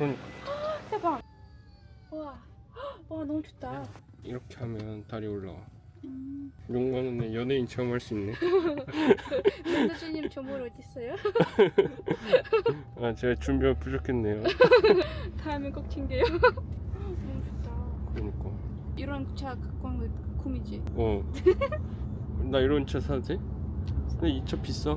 그러니까 대박. 와, 와 너무 좋다. 이렇게 하면 달이 올라와. 음. 거는 연예인 체험할 수 있네. 남자주님 저물 어디 있어요? 아 제가 준비가 부족했네요. 다음에 꼭 챙겨요. 너무 좋다. 그러니까. 이런 차 갖고 온거 꿈이지. 어. 나 이런 차 돼? 근데 이 차 비싸.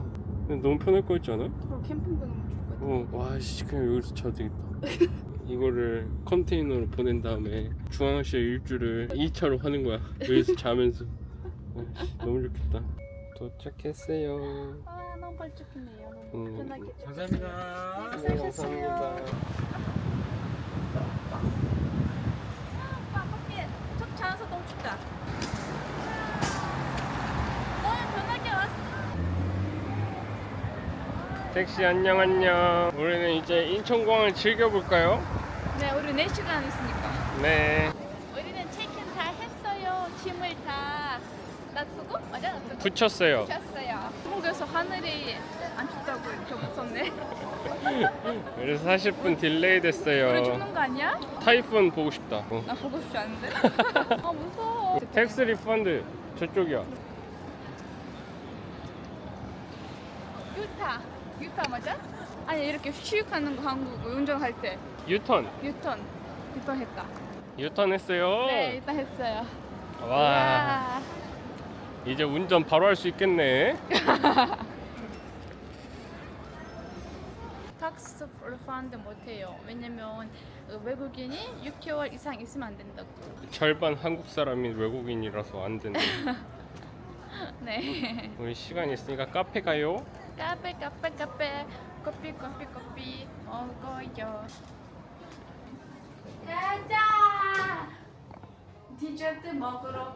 근데 너무 편할 거 같지 않아? 그리고 캠핑도 너무 좋을 것 같아. 어, 와, 씨, 그냥 여기서 자도 되겠다. 이거를 컨테이너로 보낸 다음에 중앙아시아 일주를 2차로 하는 거야. 여기서 자면서. 어, 씨, 너무 좋겠다. 도착했어요. 아 너무. 너무 음, 편하게. 감사합니다. 네, 수고하셨어요. 아, 밖에 çok 자연서 너무 춥다. 너무 편하게 왔어. 택시 안녕 안녕. 우리는 이제 인천공항을 즐겨볼까요? 네, 우리 4시간 있으니까. 네. 우리는 체크인 다 했어요. 짐을 다 놔두고? 맞아, 놔두고. 붙였어요. 붙였어요. 한국에서 하늘이 안 춥다고 좀 무섭네. 그래서 40분 딜레이 우리 됐어요. 죽는 거 아니야? 타이푼 보고 싶다. 어. 나 보고 싶지 않은데. 아, 무서워. 텍스 리펀드 저쪽이야. 유타. 유타 맞아? 아니, 이렇게 휘육하는 거 한국 운전할 때. 유턴. 유턴. 유턴 했다. 유턴 했어요. 네, 일단 했어요. 와. 이제 운전 바로 할 수 있겠네. 탁스 리펀드 못해요. 왜냐면 어, 외국인이 6개월 이상 있으면 안 된다고. 절반 한국 사람이 외국인이라서 안 된대. 네. 우리 시간 있으니까 카페 가요. 카페 카페 카페 커피 커피 커피 먹어요. 가자. 디저트 먹으러.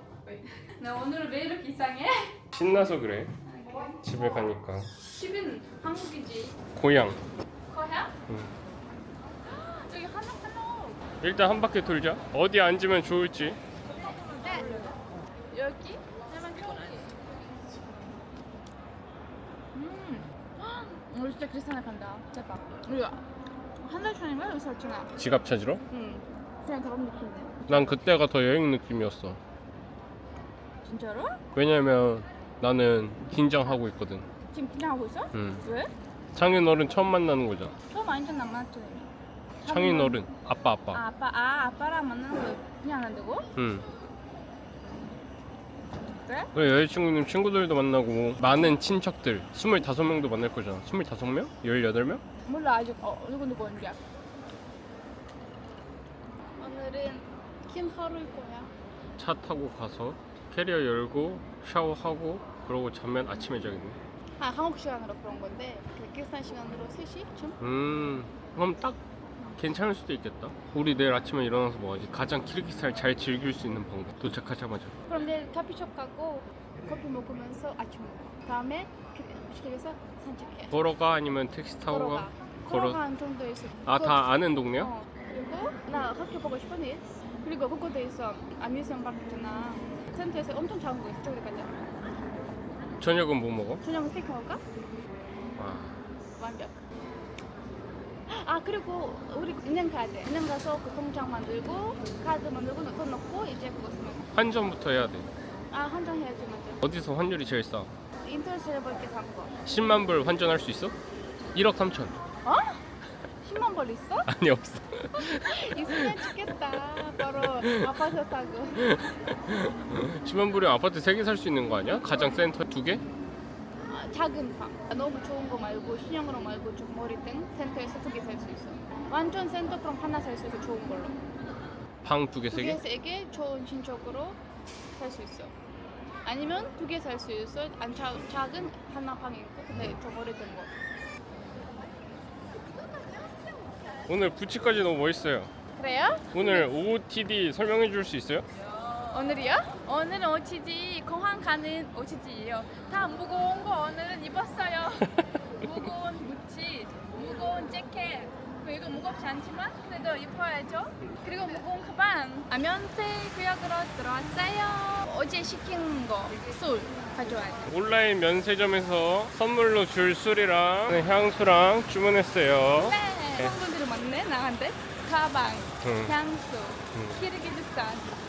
나 오늘 왜 이렇게 이상해? 신나서 그래. 집에 가니까. 집은 한국이지. 고향. 거야? 응. 여기 하나 하나. 일단 한 바퀴 돌자. 어디 앉으면 좋을지. 네. 여기? 내만 여기. 음. 우리 진짜 크리스탄에 간다. 대박. 우리가 한달 전인가 여기서 왔잖아. 지갑 찾으러? 응. 그냥 그런 느낌이네. 난 그때가 더 여행 느낌이었어. 진짜로? 왜냐면 나는 긴장하고 있거든. 지금 긴장하고 있어? 응. 왜? 창인 어른 처음 만나는 거잖아. 처음 완전 안 만났잖아. 창인 어른. 아빠 아빠. 아, 아빠 아 아빠랑 만나는 거 그냥 안 한다고? 응. 그래? 우리 여자친구님 친구들도 만나고 많은 친척들 25명도 만날 거잖아 25명? 18명? 몰라 아직 어 누구 누구 온지. 오늘은 긴 하루일 거야. 차 타고 가서 캐리어 열고 샤워하고 그러고 자면 아침에 자겠네 아 한국 시간으로 그런 건데 그 kirgistan 시간으로 3시쯤? 음 그럼 딱 괜찮을 수도 있겠다 우리 내일 아침에 일어나서 뭐하지? 가장 키르기스탄을 잘 즐길 수 있는 방법 도착하자마자 그럼 내일 커피숍 가고 커피 먹으면서 아침 먹어. 다음에 시댁에서 산책해. 걸어가 아니면 택시 타고 걸어가. 가? 걸어가 걸어 한 정도 있어. 아다 아는 동네야? 어. 그리고 나 학교 보고 싶어 내일. 그리고 그곳에 있어 아뮤즈먼트 파크 있잖아. 센터에서 엄청 작은 거 있어. 저기까지. 저녁은 뭐 먹어? 저녁 스테이크 먹을까? 아, 완벽. 아 그리고 우리 은행 가야 돼. 은행 가서 그 통장 만들고 카드 만들고 돈 넣고 이제 그거 쓰면. 환전부터 해야 돼아 한장 해야지 맞아. 어디서 환율이 제일 싸? 인터넷에 볼게 산 거. 10만 불 환전할 수 있어? 1억 3천 어? 10만 벌 있어? 아니 없어 있으면 좋겠다. 바로 아파트 사고. 10만 불에 아파트 3개 살 수 있는 거 아니야? 가장 센터 2개? 아, 작은 방. 너무 좋은 거 말고 신형으로 말고 좀 머리등 센터에서 두 개. 완전 센터 그럼 하나 살 수 있어 좋은 걸로. 방 2개, 두 개, 3개? 세개 좋은 신축으로 살 수 있어. 아니면 두 개 살 수 있어. 안 자, 작은 하나 방 있고 근데 좀 머리등 거. 오늘 부치까지 너무 멋있어요 그래요? 오늘 OOTD 설명해 줄 수 있어요? 오늘이요? 오늘은 오치지 공항 가는 오치지예요. 다 무거운 거 오늘은 입었어요. 무거운 무치, 무거운 재킷. 이거 무겁지 않지만 그래도 입어야죠. 그리고 무거운 가방. 아면세 구역으로 들어왔어요. 어제 시킨 거 술 가져와야 돼. 온라인 면세점에서 선물로 줄 술이랑 향수랑 주문했어요 네. 친구들이 많네 나한테 가방, 응. 향수, 응. 키르기즈스탄.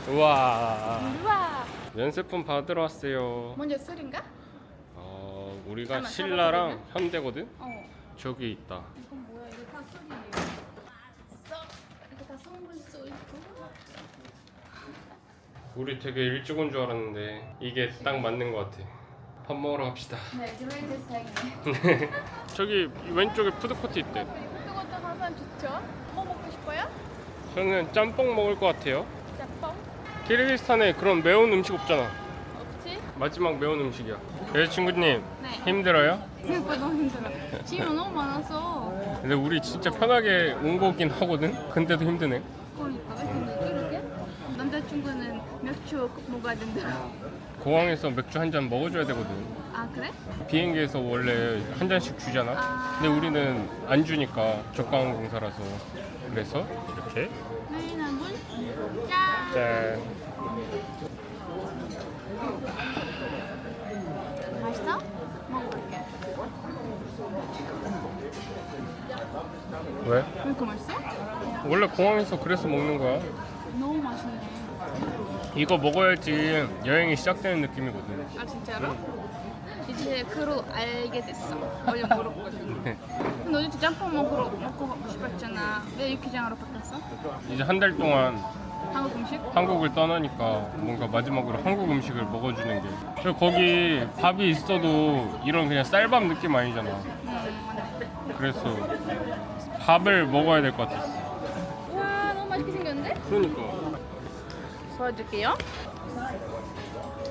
우와. 우와. 면세품 받으러 왔어요. 먼저 술인가? 어, 우리가 잠깐만, 신라랑? 현대거든. 어. 저기 있다. 이건 뭐야? 이거 다 술이에 우리 되게 일찍 온 줄 알았는데 이게 딱 맞는 것 같아. 밥 먹으러 갑시다. 네, 지금 다행이네. 저기 왼쪽에 푸드코트 있대. 그것도 항상 좋죠. 뭐 먹고 싶어요? 저는 짬뽕 먹을 것 같아요. 짬뽕? 키르기스탄에 그런 매운 음식 없잖아. 없지? 마지막 매운 음식이야. 여자친구님 네. 힘들어요? 생각보다 너무 힘들어. 짐이 너무 많아서. 근데 우리 진짜 편하게 온 거긴 하거든. 근데도 힘드네. 그러니까 왜 근데 이렇게? 남자친구는 맥주 꼭 먹어야 된다. 공항에서 맥주 한 잔 먹어줘야 되거든. 아 그래? 비행기에서 원래 한 잔씩 주잖아. 아. 근데 우리는 안 주니까 저가항공사라서 그래서 이렇게 한 분? 짠! 짠. 맛있어? 먹어볼게. 왜? 왜 이렇게 맛있어? 원래 공항에서 그래서 먹는 거야. 너무 맛있네. 이거 먹어야지 여행이 시작되는 느낌이거든. 아 진짜로? 이제 그로 알게 됐어. 원래 모르거든. 근데 어제 짬뽕 먹으러 먹고 싶었잖아. 왜 육개장으로 바꿨어? 이제 한 달 동안 한국 음식? 한국을 떠나니까 뭔가 마지막으로 한국 음식을 먹어주는 게. 그리고 거기 밥이 있어도 이런 그냥 쌀밥 느낌 아니잖아. 그래서 밥을 먹어야 될 것 같았어. 와 너무 맛있게 생겼는데? 그러니까. 보여줄게요.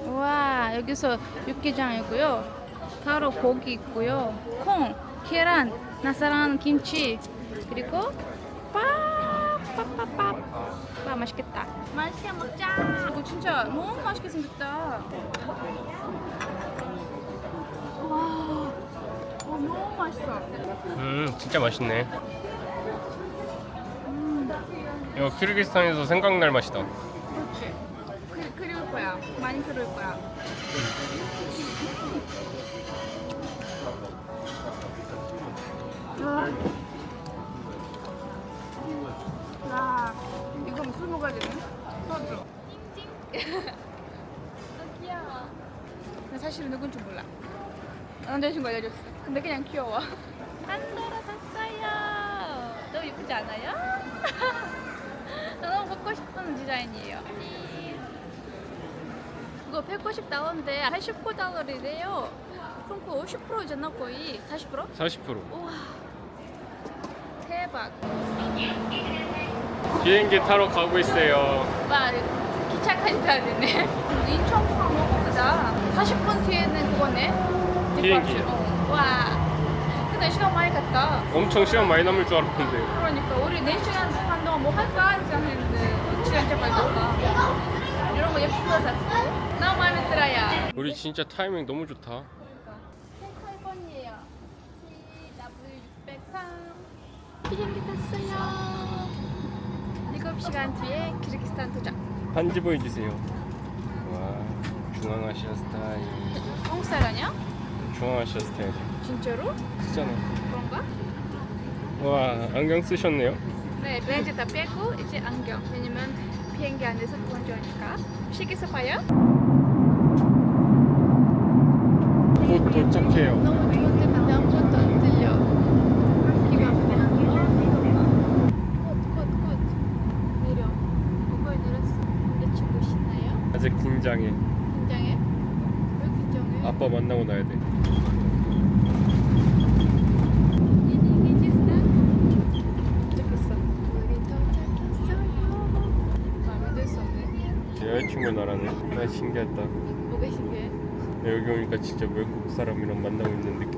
와 여기서 육개장이고요. 바로 고기 있고요. 콩, 계란, 나 사랑하는 김치 그리고 밥 밥밥밥 와 맛있겠다. 맛있게 먹자. 이거 진짜 너무 맛있게 생겼다. 와, 와 너무 맛있어. 음, 진짜 맛있네. 이거 키르기스탄에서 생각날 맛이다. 그렇지. 그, 그리울 거야. 많이 그리울 거야. 와. 와. 이거 무슨 먹어야 되네? 소주. 찡찡. 아 귀여워. 나 사실 누군지 몰라. 남자친구 알려줬어. 근데 그냥 귀여워. 안나라 샀어요. 너무 예쁘지 않아요? 나 너무 갖고 싶은 디자인이에요. 이거 190 달러인데 89 달러래요. 그럼 그 50%잖아 거의 40%? 40%. 우와 대박. 비행기 타러 가고 있어요. 와 기차까지 타야 되네. 인천공항 너무 크다. 40분 뒤에는 그거네. 비행기. 어. 와. 근데 시간 많이 갔다. 엄청 시간 많이 남을 줄 알았는데. 그러니까 우리 4시간 반 동안 뭐 할까 생각했는데 시간 진짜 빨리 갔다. 이런 거 예쁜 거 샀어. 너무 마음에 들어요. 우리 진짜 타이밍 너무 좋다. 펜타이번이에요. CW603 비행기 탔어요. 7시간 뒤에 키르기스탄 도착. 반지 보여주세요. 와, 중앙아시아 스타일. 한국 사람 아니야? 중앙아시아 스타일. 진짜로? 쓰잖아. 그런가? 와, 안경 쓰셨네요. 네, 렌즈 다 빼고 이제 안경. 왜냐면 비행기 안에서 건조하니까. 시계서 봐요? 곧 도착해요. 너무 아무것도 안 들려. 귀가 아프네. 곧, 곧, 곧. 내려. 거의 내렸어. 근데 친구 신나요? 아직 긴장해. 긴장해? 왜 긴장해? 아빠 만나고 나야 돼. 여자친구 나라네. 나 신기하다. 뭐가 신기해? 여기 오니까 진짜 외국 사람이랑 만나고 있는? 어.